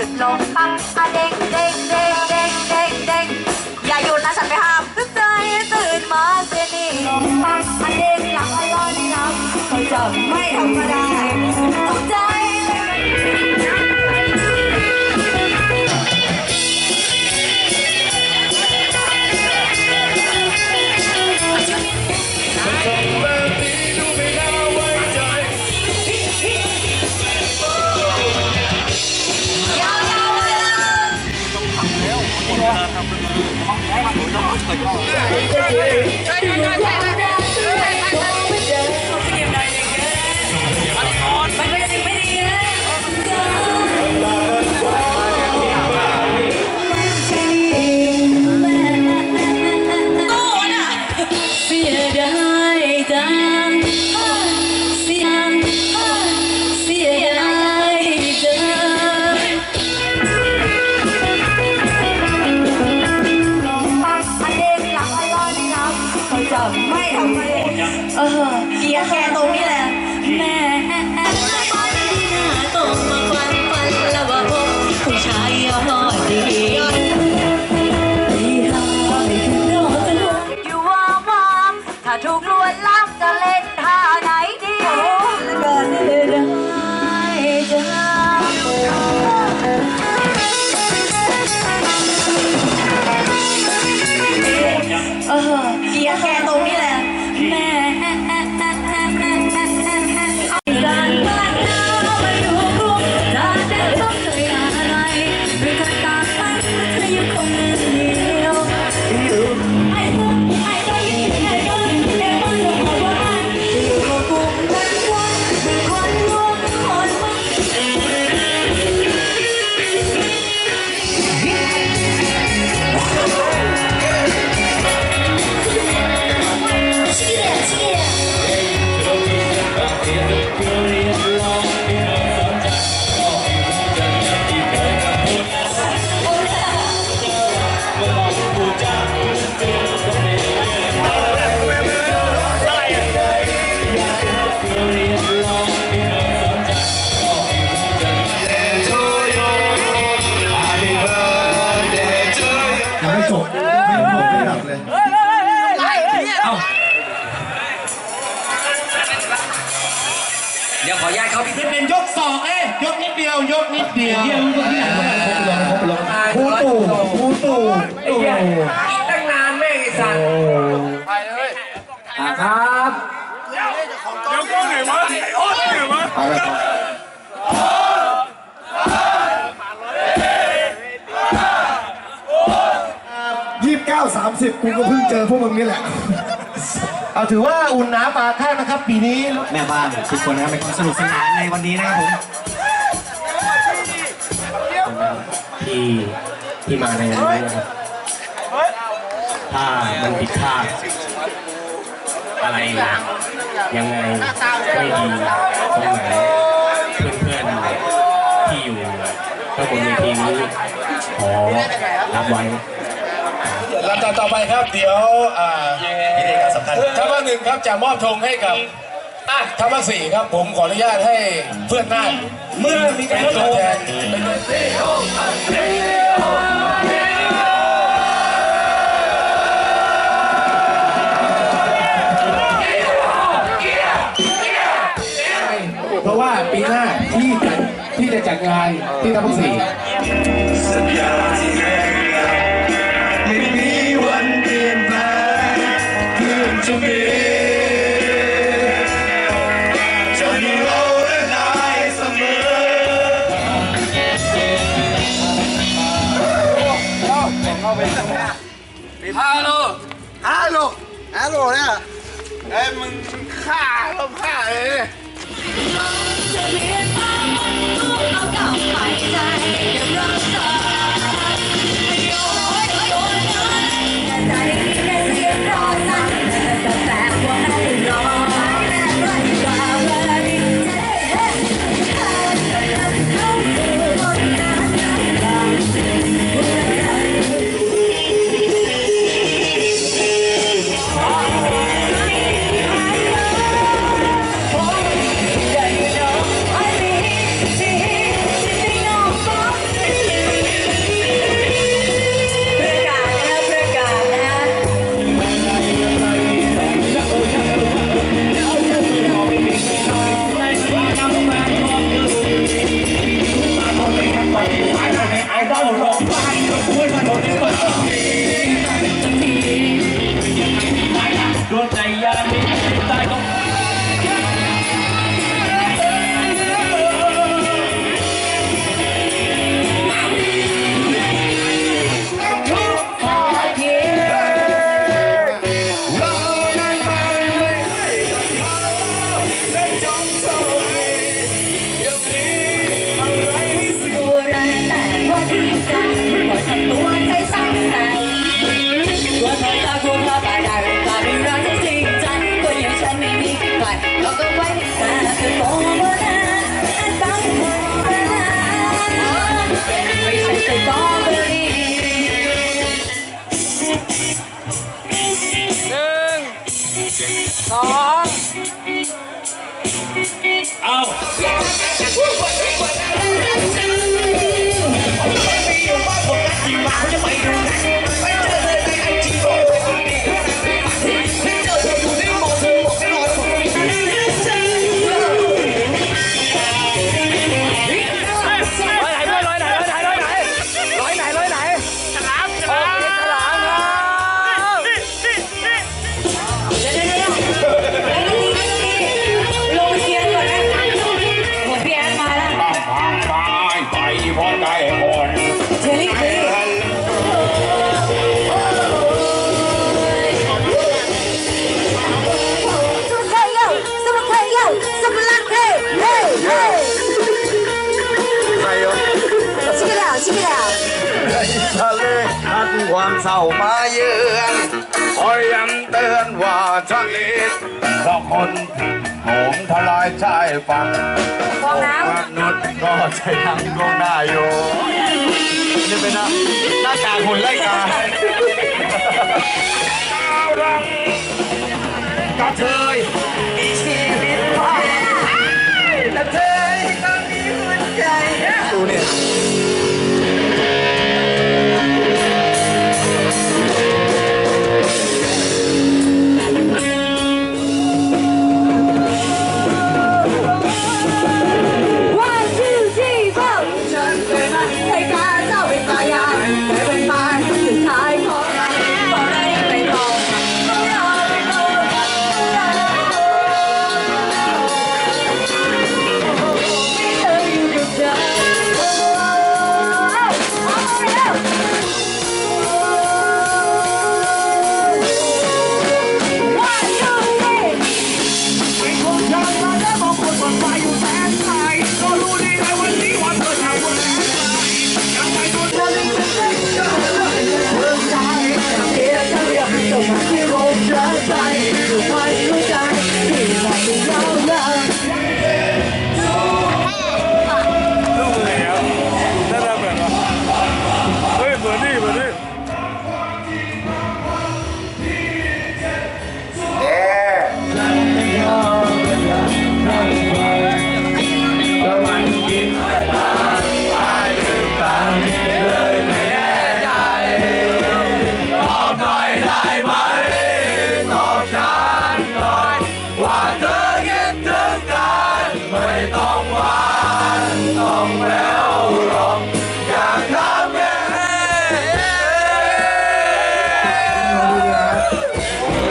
หยุดลงปั๊บอะเด้งเด้งเด้งเด้งเด้งเด้งอย่าหยุดนะฉันไปห้ามทุกใจตื่นมาเสียนี่ลงปั๊บอะเด้งหลังอลอนน้ำเขาจะไม่ทำอะไร เลยเอ้าเดี๋ยวขอย้าตเขาพี่เป็นยกสองเอ้ยยกนิดเดียวยกนิดเดียวเดียตู่คูตู่ตู่ตั้งนานแม่ไอ้สัตว์ไปเลยครับเดี๋ยวกล้องไหนวะไอ้โอ๊ตไหนวะ เอาละครับยี่สิบเก้าสามสิบกูก็เพิ่งเจอพวกมึงนี่แหละ เอาถือว่าอุ่นหนาปากข้างนะครับ ปีนี้แม่บ้านทุกคนนะครับเป็นความสนุกสนานในวันนี้นะครับผมที่ที่มาในวันนี้นะครับถ้ามันผิดพลาดอะไรยังไงไม่ดีตรงไหนเพื่อนๆที่อยู่ข้างบนเวทีนี้ขอรับไว้ ลำดับต่อไปครับเดี๋ยวอ่าพิธีการสำคัญท่านว่าหนึ่งครับจะมอบธงให้กับอะท่านว่าสี่ครับผมขออนุญาตให้เพื่อนนาคเมื่อมีการตัวแทนเป็นเพราะว่าปีหน้าที่จะที่จะจัดงานที่ทัพสี่ เอ้ยมึงฆ่าเราฆ่าเอ้ยจะเรียนมาเอากลับไปใจกับรักษาโย ทะเลพัดความเศร้ามาเยือนคอยย้ำเตือนว่าทะเลเพราะคนผิดโหมทลายชายฝั่งฟองน้มนุษย์ก็ใจะยังคงได้อยู่นี่เป็นหน้าหน้ากากหุ่นไล่กาดาวรังกระเทย うわ!